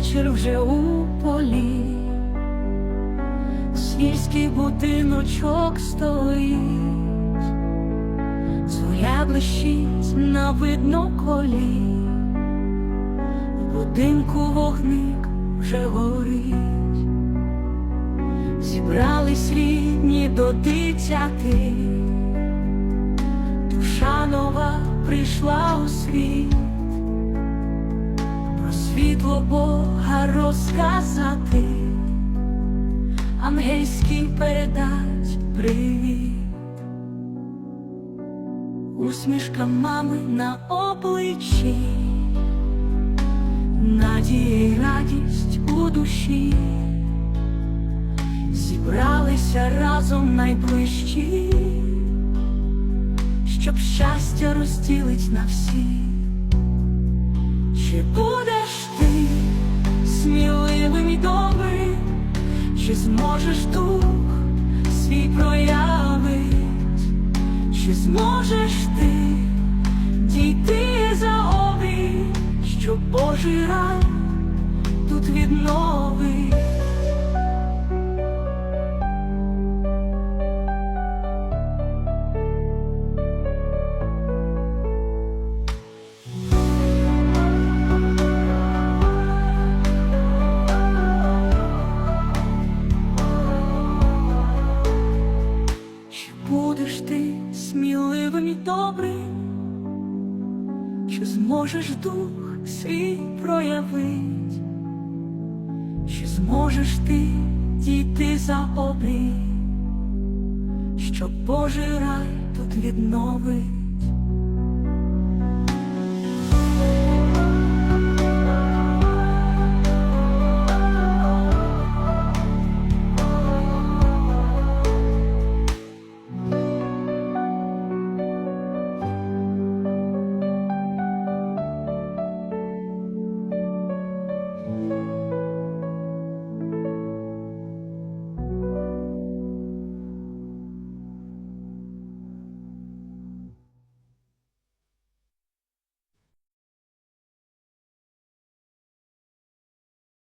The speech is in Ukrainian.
вечір вже у полі, сільський будиночок стоїть, зоря блищить на видно колі, в будинку вогник вже горить, зібрались рідні до дитяти, душа нова прийшла у світ світло Бога розказати, ангельський передать привіт, усмішка мами на обличчі, надія й радість у душі, зібралися разом найближчі, щоб щастя розділить на всіх. Чи будеш ти сміливим і добрим, чи зможеш дух свій проявить, чи зможеш ти дійти за обрій, що Божий рай тут відновить? І чи зможеш дух свій проявить, чи зможеш ти дійти за обрій, щоб Божий рай тут відновить?